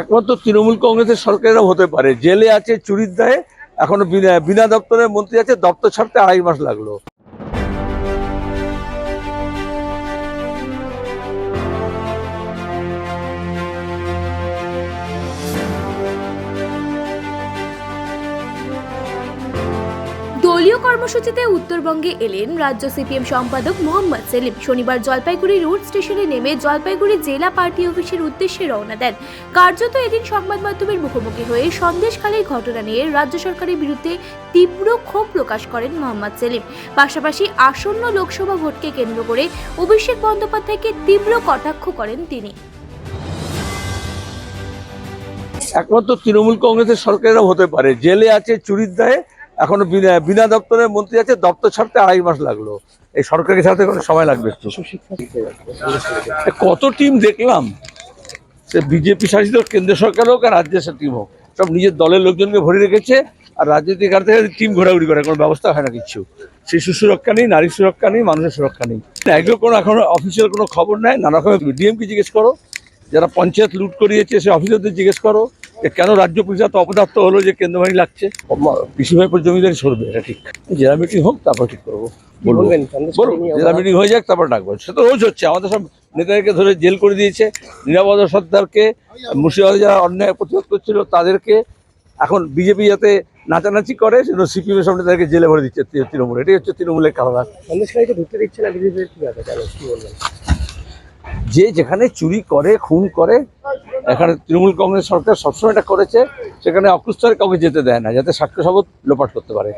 একমাত্র তৃণমূল কংগ্রেসের সরকারেরও হতে পারে। জেলে আছে, চুরির দায়ে, এখনও বিনা দপ্তরের মন্ত্রী আছে, দপ্তর ছাড়তে আড়াই মাস লাগল। দলীয় কর্মসূচিতে উত্তরবঙ্গে এলেন রাজ্য সিপিএম সম্পাদক মোহাম্মদ সেলিম। শনিবার জলপাইগুড়ি রোড স্টেশনে নেমে জলপাইগুড়ি জেলা পার্টি অফিসের উদ্দেশ্যে রওনা দেন। কার্যত এদিন সংবাদ মাধ্যমের মুখোমুখি হয়ে সন্দেশখালীর ঘটনা নিয়ে রাজ্য সরকারের বিরুদ্ধে তীব্র ক্ষোভ প্রকাশ করেন মোহাম্মদ সেলিম। পাশাপাশি আসন্ন লোকসভা ভোটকে কেন্দ্র করে অভিষেক বন্দ্যোপাধ্যায়কে তীব্র কটাক্ষ করেন তিনি। একমাত্র তৃণমূল কংগ্রেসের সরকারেরও হতে পারে। জেলে আছে, চুরির দায়ে এখনও বিনা দপ্তরের মন্ত্রী আছে, দপ্তর ছাড়তে আড়াই মাস লাগল। এই সরকারের সাথে কোনো সময় লাগবে। একটু কত টিম দেখলাম, সে বিজেপি শাসিত কেন্দ্র সরকার হোক আর রাজ্যের টিম হোক, সব নিজের দলের লোকজনকে ভরে রেখেছে, আর রাজনৈতিক কার থেকে টিম ঘোরাঘুরি করে, কোনো ব্যবস্থা হয় না কিছু। শিশু সুরক্ষা নেই, নারী সুরক্ষা নেই, মানুষের সুরক্ষা নেই। এগুলো কোনো এখন অফিসিয়াল কোনো খবর নেই, নানা রকমের ডিএমকে জিজ্ঞেস করো, যারা পঞ্চায়েত লুট করিয়েছে, সে অফিসারদের জিজ্ঞেস করো। কেন রাজ্য এত অপদার্থ হলো যে কেন্দ্রবাহিনী লাগছে? কৃষি ভাইপোর জমিদারি সরবে এটা ঠিক। জেলা মিটিং হোক তারপর ঠিক করব। জেলা মিটিং হয়ে যাক তারপর ডাকবো। সে তো রোজ হচ্ছে আমাদের সব নেতাদেরকে ধরে জেল করে দিয়েছে। নিরাপদ সর্দারকে মুর্শিদাবাদে যারা অন্যায় প্রতিরোধ করছিল তাদেরকে এখন বিজেপি যাতে নাচানাচি করে সেজন্য সিপিএমের সামনে তাদেরকে জেলে ভরে দিচ্ছে তৃণমূল। এটাই হচ্ছে তৃণমূলের কারণ সন্দেশখালীতে ঢুকতে দিচ্ছে না বিজেপির কি ব্যাপার? কেন কি বলবেন? যে যেখানে চুরি করে খুন করে এখানে তৃণমূল কংগ্রেস সরকার সবসময় এটা করেছে, সেখানে অকুস্তরে কাউকে যেতে দেয় না, যাতে সাক্ষ্য শপথ লোপাট করতে পারে।